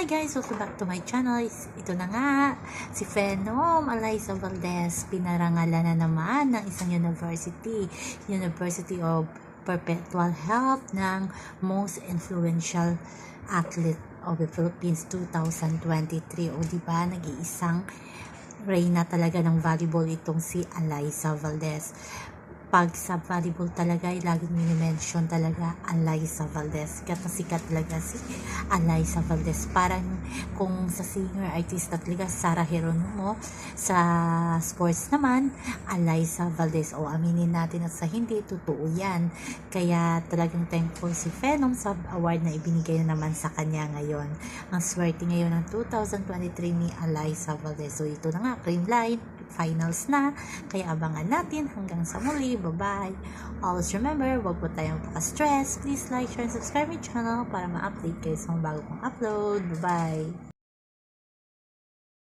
Hi guys! Welcome back to my channel. Ito na nga, si Phenom Eliza Valdez. Pinarangalan na naman ng isang university, University of Perpetual Health ng Most Influential Athlete of the Philippines 2023. O diba, nag-iisang reyna talaga ng volleyball itong si Eliza Valdez pag sa volleyball talaga, ay laging minimension talaga Eliza Valdez. Na sikat talaga si Eliza Valdez. Parang kung sa singer artist talaga, Sarah Geronimo. Sa sports naman, Eliza Valdez. O aminin natin at sa hindi, totoo yan. Kaya talagang thankful si Phenom sa award na ibinigay na naman sa kanya ngayon. Ang swerte ngayon ng 2023 ni Eliza Valdez. So ito na nga, cream line, finals na. Kaya abangan natin hanggang sa muli. Bye-bye. Always remember, wag po tayong paka-stress. Please like, share, and subscribe my channel para ma-update kayo sa mga bago kong upload. Bye-bye.